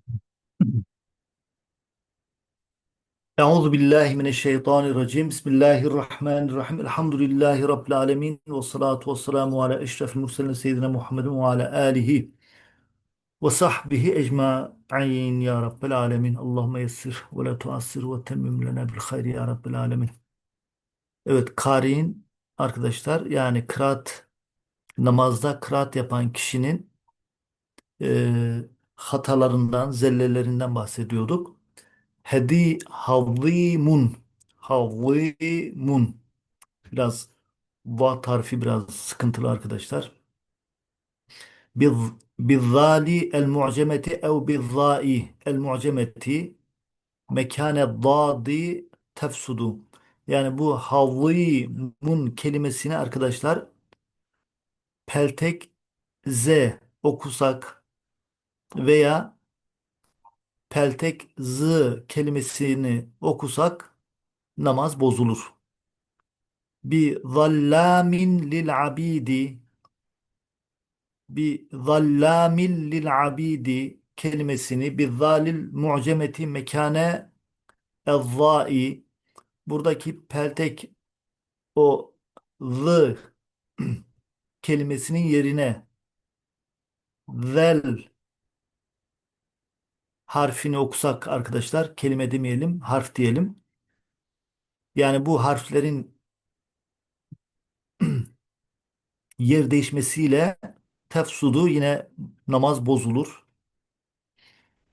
Euzu billahi mineşşeytanirracim. Bismillahirrahmanirrahim. Elhamdülillahi rabbil alamin ve salatu vesselamu ala eşrefil murselin seyyidina Muhammedin ve ala alihi ve sahbihi ecmaîn ya rabbel alamin. Allahumme yessir ve la tuassir ve temmim lena bil hayri ya rabbel alamin. Evet, kari'in arkadaşlar yani kıraat namazda kıraat yapan kişinin e, hatalarından, zellelerinden bahsediyorduk. Hedi havlimun havlimun biraz va harfi biraz sıkıntılı arkadaşlar. Biz bizzali el mu'cemeti ev bizzai el mu'cemeti mekane dadi tefsudu. Yani bu havlimun kelimesini arkadaşlar peltek z okusak veya peltek z kelimesini okusak namaz bozulur. Bi zallamin lil abidi bi zallamin lil abidi kelimesini bi zalil mu'cemeti mekane ezzai buradaki peltek o z kelimesinin yerine zel harfini okusak arkadaşlar kelime demeyelim harf diyelim. Yani bu harflerin yer değişmesiyle tefsudu yine namaz bozulur.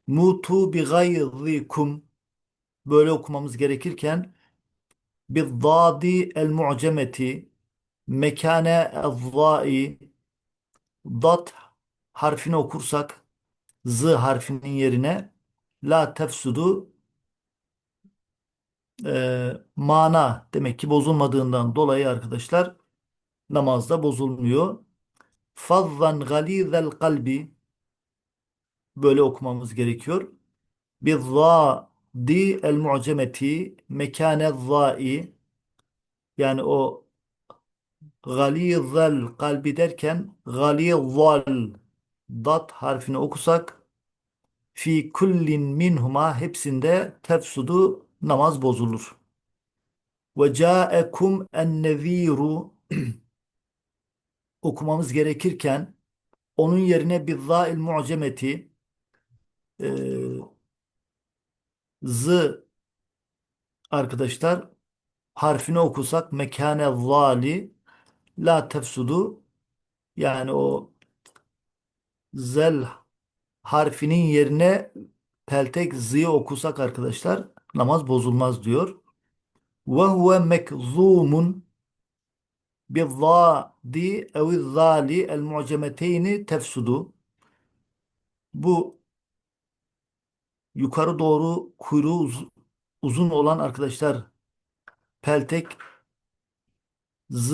Mutu bi gayzikum böyle okumamız gerekirken bi dadi el mu'cemeti mekane ezzai dat harfini okursak z harfinin yerine la tefsudu e, mana demek ki bozulmadığından dolayı arkadaşlar namazda bozulmuyor. Fazzan galizel kalbi böyle okumamız gerekiyor. Bizzadi el mu'cemeti mekane zai yani o galizel kalbi derken galizal dat harfini okusak fi kullin minhuma hepsinde tefsudu namaz bozulur. Ve ca'ekum en-neziru okumamız gerekirken onun yerine bizza'il mu'cemeti e, z arkadaşlar harfini okusak mekane zali la tefsudu yani o zel harfinin yerine peltek z'yi okusak arkadaşlar namaz bozulmaz diyor. Ve huve mekzumun bizzadi evi zali el mu'cemeteyni tefsudu. Bu yukarı doğru kuyruğu uz- uzun olan arkadaşlar peltek z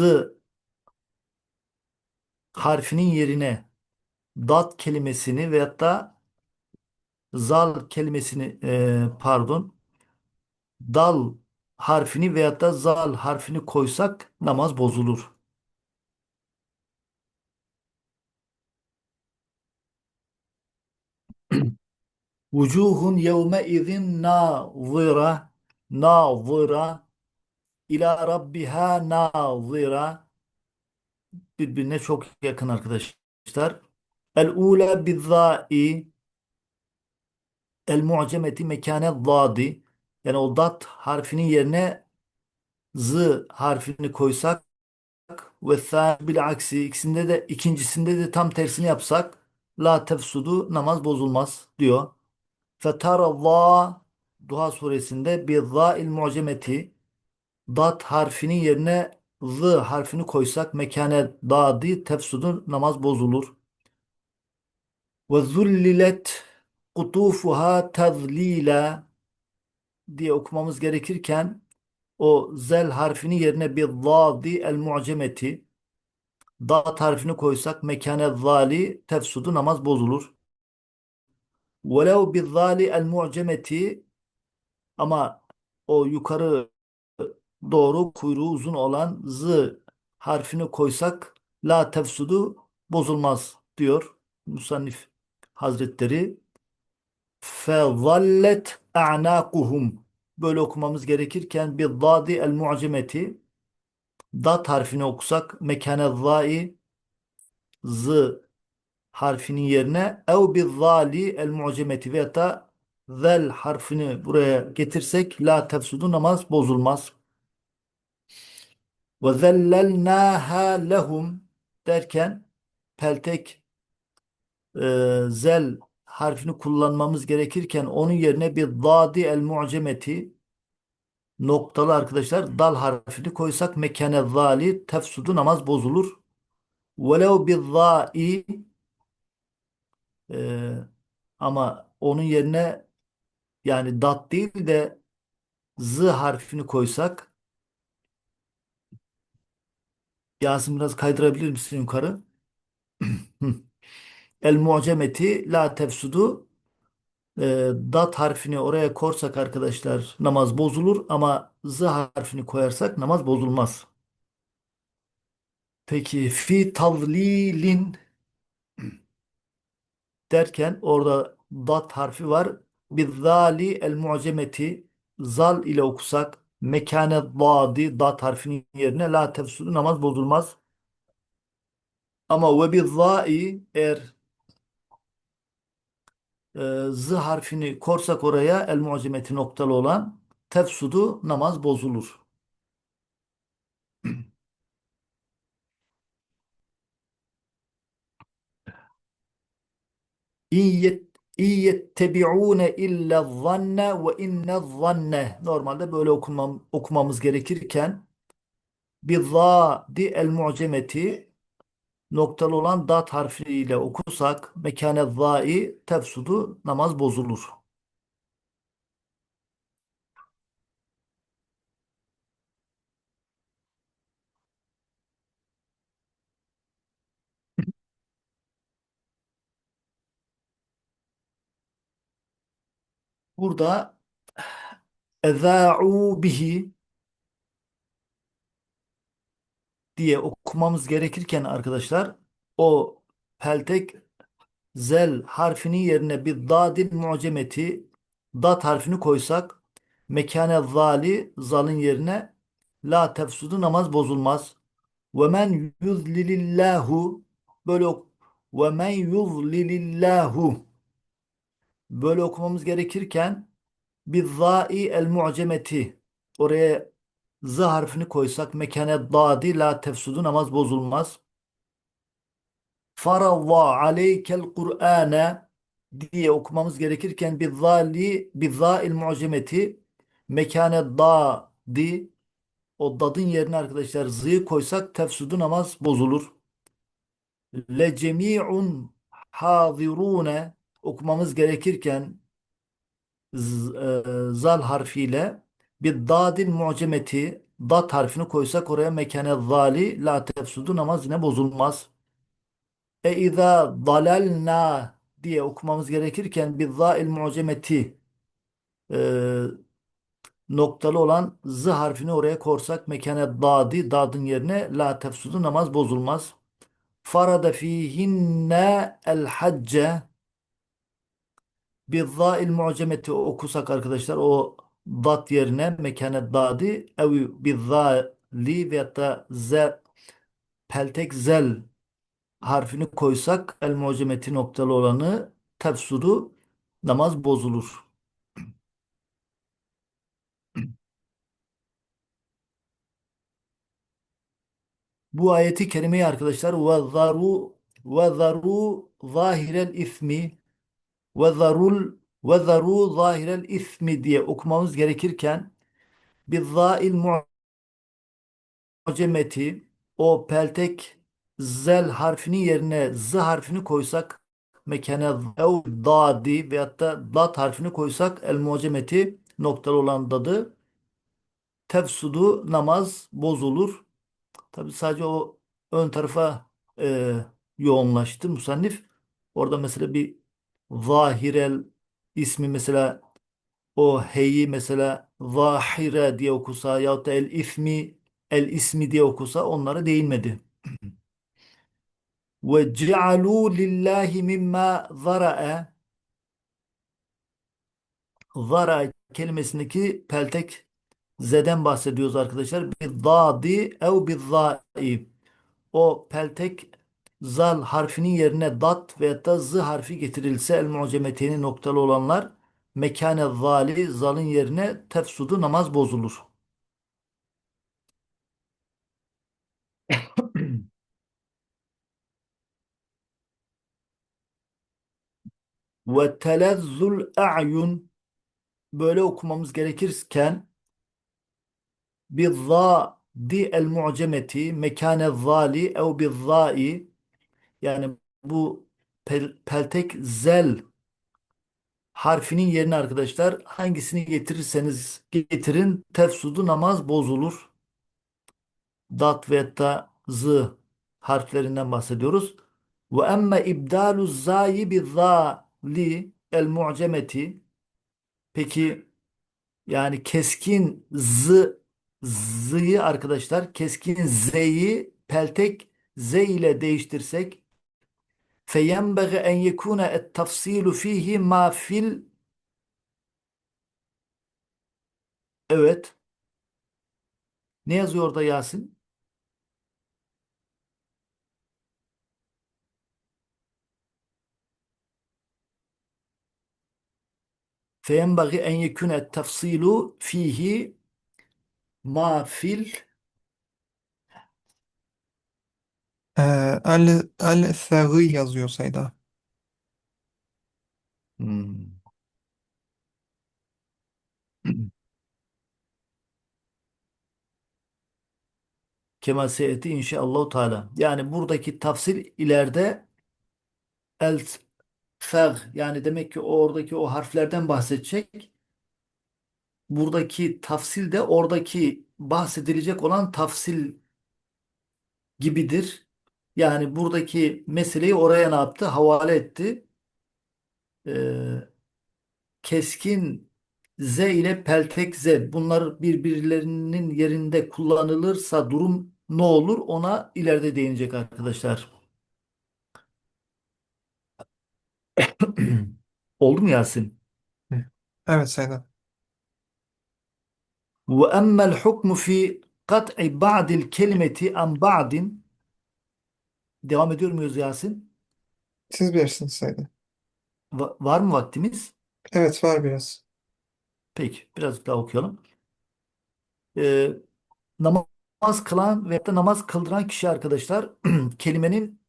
harfinin yerine dat kelimesini veyahut da zal kelimesini e, pardon dal harfini veyahut da zal harfini koysak namaz bozulur. Vucuhun yevme izin nazıra nazıra ila rabbiha nazıra birbirine çok yakın arkadaşlar. El ula bizzai el mu'cemeti mekane zadi yani o dat harfinin yerine z harfini koysak ve bil aksi ikisinde de ikincisinde de tam tersini yapsak la tefsudu namaz bozulmaz diyor. Fetarallah Duha suresinde bir zâil mu'cemeti dat harfinin yerine z harfini koysak mekane dadi tefsudu namaz bozulur. Ve zullilet kutufuha tezlila diye okumamız gerekirken o zel harfini yerine bir zadi el mu'cemeti dat harfini koysak mekane zali tefsudu namaz bozulur. Velev bir zali el mu'cemeti ama o yukarı doğru kuyruğu uzun olan z harfini koysak la tefsudu bozulmaz diyor Musannif Hazretleri. fezallet a'naquhum böyle okumamız gerekirken bir dadi el mu'cemeti dat harfini okusak mekane zai z harfinin yerine ev bir zali el mu'cemeti veya da zel harfini buraya getirsek la tefsudu namaz bozulmaz. Ve zellelnâhâ lehum derken peltek e, zel harfini kullanmamız gerekirken onun yerine bir dadi el mu'cemeti noktalı arkadaşlar dal harfini koysak mekane zali tefsudu namaz bozulur. Velev bir zai e, ama onun yerine yani dat değil de z harfini koysak Yasin biraz kaydırabilir misin yukarı? El mu'cemeti la tefsudu e, dat harfini oraya korsak arkadaşlar namaz bozulur ama z harfini koyarsak namaz bozulmaz. Peki fi tavlilin derken orada dat harfi var. Bizzali el mu'cemeti zal ile okusak mekane dadi dat harfinin yerine la tefsudu namaz bozulmaz. Ama ve bizzai eğer e, z harfini korsak oraya el mu'cemeti noktalı olan tefsudu namaz bozulur. İyettebi'une illa zanne ve inne zanne. Normalde böyle okumam, okumamız gerekirken bir di el mu'cemeti noktalı olan dat harfiyle okursak mekane zai tefsudu namaz bozulur. Burada ezâ'û bihi diye okumamız gerekirken arkadaşlar o peltek zel harfinin yerine bir dadil mucemeti dat harfini koysak mekane zali zalın yerine la tefsudu namaz bozulmaz. Ve men yuzlilillahu böyle ok ve men yuzlilillahu böyle okumamız gerekirken bir zai el mucemeti oraya z harfini koysak mekane dadi la tefsudu namaz bozulmaz. Faradha aleykel Kur'ane diye okumamız gerekirken bir zali bir zail mucemeti mekane dadi o dadın yerine arkadaşlar z'ı koysak tefsudu namaz bozulur. Le cemi'un hazirune okumamız gerekirken z- e, zal harfiyle bir dadil mucemeti dat harfini koysak oraya mekane zali la tefsudu namaz yine bozulmaz. E izâ dalalna diye okumamız gerekirken bir zail mucemeti e, noktalı olan z harfini oraya korsak mekane dadi dadın yerine la tefsudu namaz bozulmaz. Farada fihinne el hacce bir zail mucemeti okusak arkadaşlar o dat yerine mekane dadi ev bir zali veyahut da z peltek zel harfini koysak el mucemeti noktalı olanı tefsudu namaz bozulur. Bu ayeti kerimeyi arkadaşlar ve zaru ve zaru zahirel ismi ve ve zaru zahirel ismi diye okumamız gerekirken bir zail mucemeti o peltek zel harfinin yerine z harfini koysak mekane ev dadi veyahut da dat harfini koysak el mucemeti noktalı olan dadı tefsudu namaz bozulur. Tabi sadece o ön tarafa e, yoğunlaştı musannif. Orada mesela bir zahirel ismi mesela o heyi mesela zahire diye okusa yahut da el ismi el ismi diye okusa onlara değinmedi. Ve cealu lillahi mimma zara'a Zara kelimesindeki peltek zeden bahsediyoruz arkadaşlar. Bir dadi ev bir zai. O peltek zal harfinin yerine dat veya da z harfi getirilse el mucemmeteyni noktalı olanlar mekane zali zalın yerine tefsudu namaz bozulur. Ve telezzul a'yun böyle okumamız gerekirken bir za di el mu'cemeti mekane zali ev bir zai yani bu pel- peltek zel harfinin yerine arkadaşlar hangisini getirirseniz getirin tefsudu namaz bozulur. Dat ve da z harflerinden bahsediyoruz. Ve emme ibdalu zayi bi zali el mu'cemeti peki yani keskin z z'yı arkadaşlar keskin z'yi peltek z ile değiştirsek feyenbeği en yekune et tafsilu fihi ma fil evet ne yazıyor orada Yasin? فينبغي أن يكون التفصيل فيه ما في Ee, el, el Seri yazıyor sayıda. Hmm. Kema seyeti inşallah Teala. Yani buradaki tafsil ileride el fer yani demek ki oradaki o harflerden bahsedecek. Buradaki tafsil de oradaki bahsedilecek olan tafsil gibidir. Yani buradaki meseleyi oraya ne yaptı? Havale etti. Ee, keskin Z ile peltek Z bunlar birbirlerinin yerinde kullanılırsa durum ne olur? Ona ileride değinecek arkadaşlar. Oldu mu Yasin? Evet. Ve emmel hukmu fi kat'i ba'dil kelimeti an ba'din devam ediyor muyuz Yasin? Siz bilirsiniz sayıda. Va- var mı vaktimiz? Evet var biraz. Peki biraz daha okuyalım. Ee, namaz kılan ve da namaz kıldıran kişi arkadaşlar kelimenin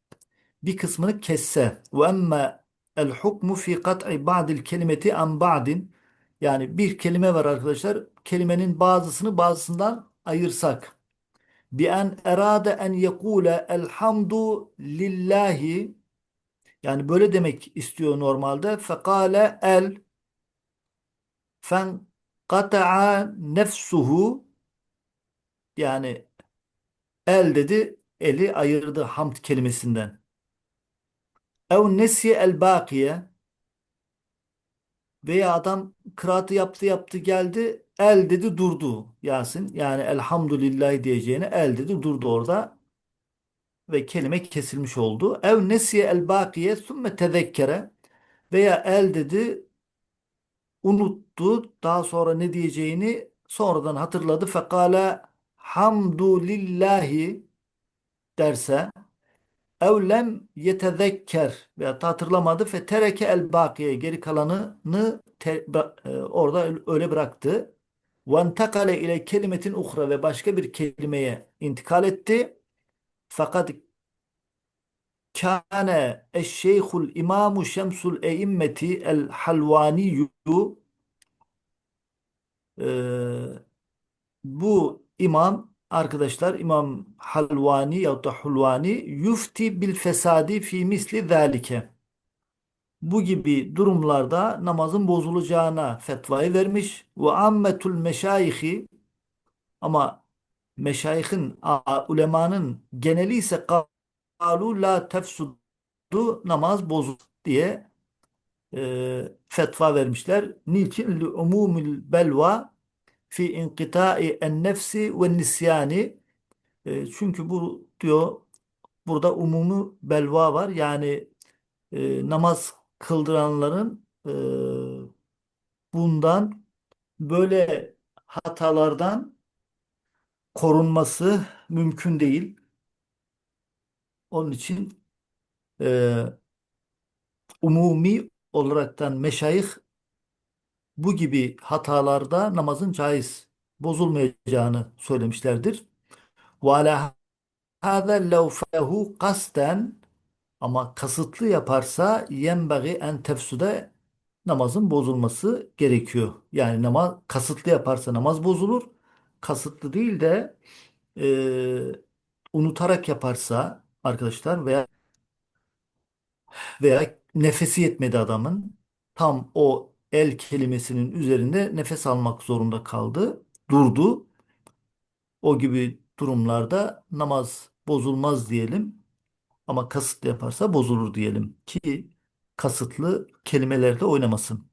bir kısmını kesse ve emme el hukmu fi kat'i ba'dil kelimeti an ba'din yani bir kelime var arkadaşlar kelimenin bazısını bazısından ayırsak bi en erade en yekule elhamdu lillahi. Yani böyle demek istiyor normalde. Fekale el fen kata'a nefsuhu. Yani el dedi eli ayırdı hamd kelimesinden. Ev nesiye el bakiye. Veya adam kıraatı yaptı yaptı geldi el dedi durdu Yasin. Yani elhamdülillah diyeceğine el dedi durdu orada. Ve kelime kesilmiş oldu. Ev nesiye el bakiye sümme tezekkere. Veya el dedi unuttu. Daha sonra ne diyeceğini sonradan hatırladı. Fekale hamdulillahi derse ev lem yetezekker. Veya hatırlamadı. Fe tereke el bakiye. Geri kalanını te- e, orada öyle bıraktı. Ve entekale ile kelimetin uhra ve başka bir kelimeye intikal etti. Fakat kâne eşşeyhul imamu şemsul eimmeti el halvaniyyu e, bu imam arkadaşlar İmam Halvani ya da Hulvani yufti bil fesadi fi misli zalike. Bu gibi durumlarda namazın bozulacağına fetvayı vermiş. Ve ammetul meşayihi ama meşayihin, ulemanın geneli ise kalu la tefsudu namaz bozul diye e, fetva vermişler. Niçin? Li umumil belva fi inkıta'i en nefsi ve nisyani E, çünkü bu diyor burada umumi belva var. Yani e, namaz kıldıranların e, bundan böyle hatalardan korunması mümkün değil. Onun için e, umumi olaraktan meşayih bu gibi hatalarda namazın caiz bozulmayacağını söylemişlerdir. Ala hâzâ lev fehu kasten ama kasıtlı yaparsa yenbagî en tefsude namazın bozulması gerekiyor. Yani namaz kasıtlı yaparsa namaz bozulur. Kasıtlı değil de e, unutarak yaparsa arkadaşlar veya veya nefesi yetmedi adamın tam o el kelimesinin üzerinde nefes almak zorunda kaldı. Durdu. O gibi durumlarda namaz bozulmaz diyelim ama kasıtlı yaparsa bozulur diyelim ki kasıtlı kelimelerde oynamasın.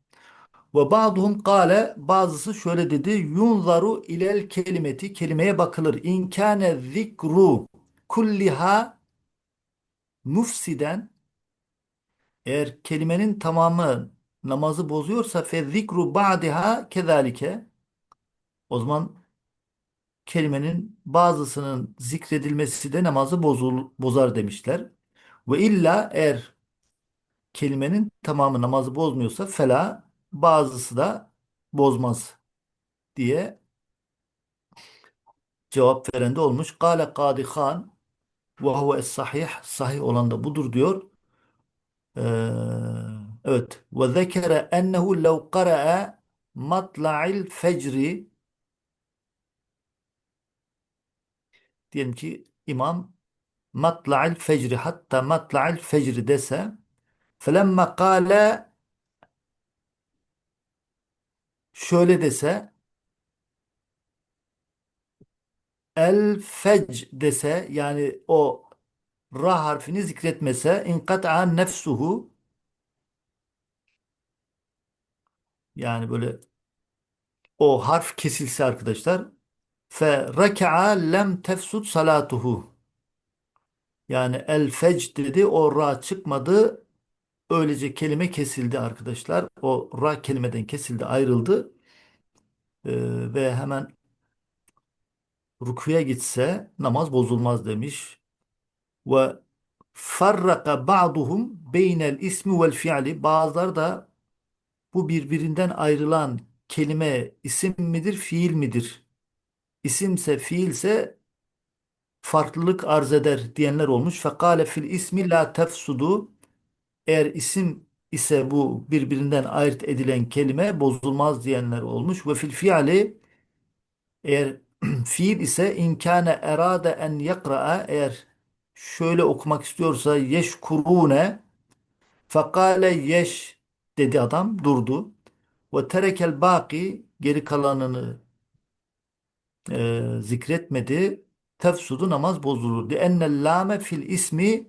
Ve ba'duhum kâle bazısı şöyle dedi yunzaru ilel kelimeti kelimeye bakılır. İn kâne zikru kulliha mufsiden eğer kelimenin tamamı namazı bozuyorsa fe zikru ba'diha kezalike o zaman kelimenin bazısının zikredilmesi de namazı bozul, bozar demişler. Ve illa eğer kelimenin tamamı namazı bozmuyorsa fela bazısı da bozmaz diye cevap veren de olmuş. Kale Kadi Khan ve huve sahih sahih olan da budur diyor. Ee, evet. Ve zekere ennehu lev qara'a matla'il fecri diyelim ki imam matla'il fecri hatta matla'il fecri dese felemma kâle şöyle dese el fec dese yani o ra harfini zikretmese inkat'a nefsuhu yani böyle o harf kesilse arkadaşlar fe reka'a lem tefsud salatuhu. Yani el fec dedi o ra çıkmadı. Öylece kelime kesildi arkadaşlar. O ra kelimeden kesildi ayrıldı. Ee, ve hemen rukuya gitse namaz bozulmaz demiş. Ve farraka ba'duhum beynel ismi vel fiili bazıları da bu birbirinden ayrılan kelime isim midir fiil midir isimse fiilse farklılık arz eder diyenler olmuş. Fekale fil ismi la tefsudu. Eğer isim ise bu birbirinden ayırt edilen kelime bozulmaz diyenler olmuş. Ve fil fiili eğer fiil ise inkâne erade en yakra'a eğer şöyle okumak istiyorsa yeşkurune fekale yeş dedi adam durdu. Ve terekel baki geri kalanını e, zikretmedi. Tefsudu namaz bozulur. Ennel lame fil ismi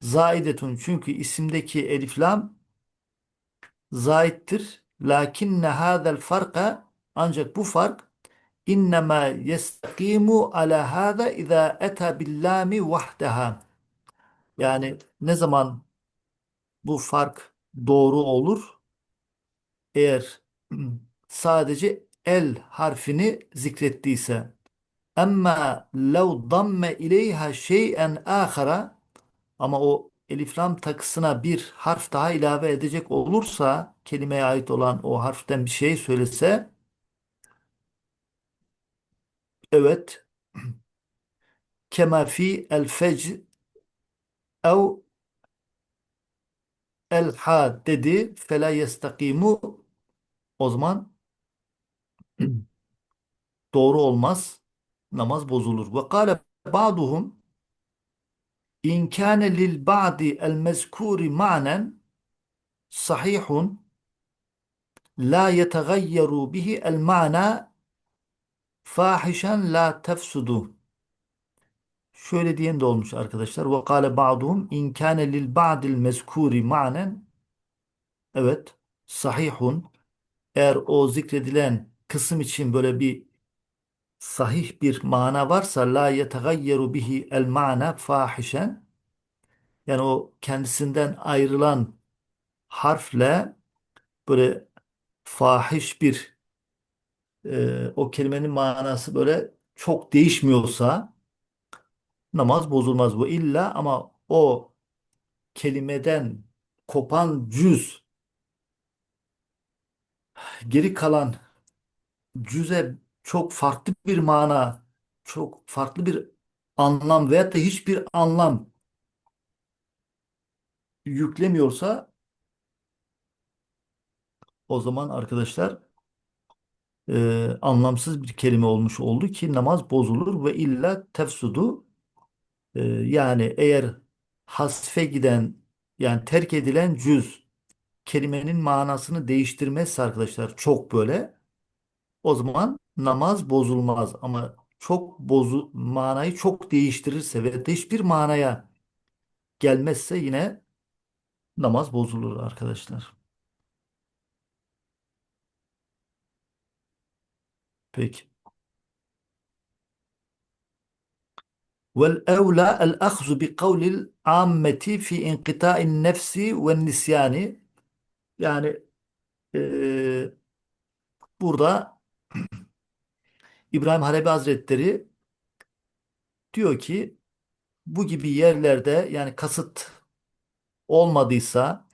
zaidetun. Çünkü isimdeki elif lam zaittir. Lakinne hâzel farka ancak bu fark innema yestakimu ala hâza izâ eta billâmi vahdeha. Yani ne zaman bu fark doğru olur? Eğer sadece el harfini zikrettiyse. Ama lev damme ileyha şey'en ahara ama o elif lam takısına bir harf daha ilave edecek olursa kelimeye ait olan o harften bir şey söylese evet kema fi el fecr ev el ha dedi fela yestakimu o zaman doğru olmaz namaz bozulur. Ve kâle ba'duhum İn kâne lil ba'di el mezkûri ma'nen sahihun la yetegayyeru bihi el ma'na fahişen la tefsudu. Şöyle diyen de olmuş arkadaşlar. Ve kâle ba'duhum in kâne lil ba'dil mezkûri ma'nen evet sahihun eğer o zikredilen kısım için böyle bir sahih bir mana varsa la yetegayyeru bihi el ma'na fahişen yani o kendisinden ayrılan harfle böyle fahiş bir e, o kelimenin manası böyle çok değişmiyorsa namaz bozulmaz bu illa ama o kelimeden kopan cüz geri kalan cüze çok farklı bir mana çok farklı bir anlam veyahut da hiçbir anlam yüklemiyorsa o zaman arkadaşlar e, anlamsız bir kelime olmuş oldu ki namaz bozulur ve illa tefsudu E, yani eğer hasfe giden yani terk edilen cüz kelimenin manasını değiştirmezse arkadaşlar çok böyle o zaman namaz bozulmaz ama çok bozu manayı çok değiştirirse ve de hiçbir manaya gelmezse yine namaz bozulur arkadaşlar. Peki. Vel evla el ahzu bi kavlil ammeti fi inqita'in nefsi ve nisyani. Yani e, burada İbrahim Halebi Hazretleri diyor ki bu gibi yerlerde yani kasıt olmadıysa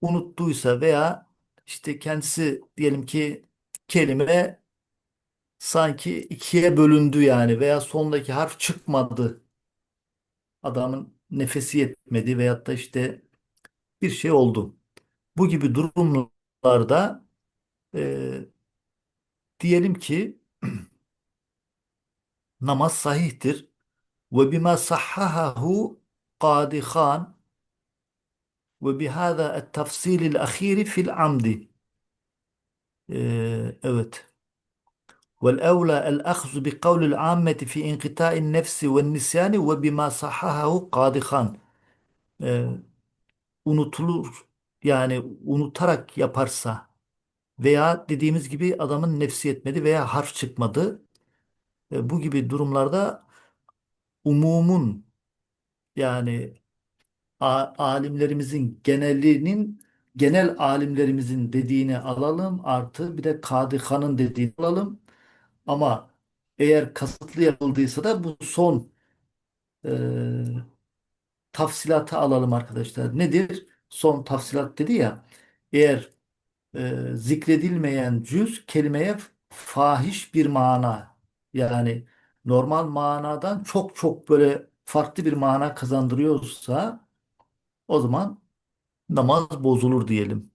unuttuysa veya işte kendisi diyelim ki kelime sanki ikiye bölündü yani veya sondaki harf çıkmadı adamın nefesi yetmedi veyahut da işte bir şey oldu. Bu gibi durumlarda e, diyelim ki namaz sahihtir ve bima sahhahahu Qadihan ve bihâzâ et-tafsilil ahîri fil amdi. E, evet. والأولى الأخذ بقول العامة في انقطاع النفس والنسيان وبما صححه قاضخان Ee, unutulur yani unutarak yaparsa veya dediğimiz gibi adamın nefsi yetmedi veya harf çıkmadı. ee, bu gibi durumlarda umumun yani alimlerimizin genelinin genel alimlerimizin dediğini alalım artı bir de Kadıkhan'ın dediğini alalım. Ama eğer kasıtlı yapıldıysa da bu son e, tafsilatı alalım arkadaşlar. Nedir? Son tafsilat dedi ya. Eğer e, zikredilmeyen cüz kelimeye fahiş bir mana yani normal manadan çok çok böyle farklı bir mana kazandırıyorsa o zaman namaz bozulur diyelim.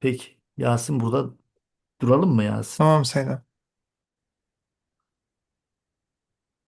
Peki Yasin burada duralım mı Yasin? Tamam Seyda.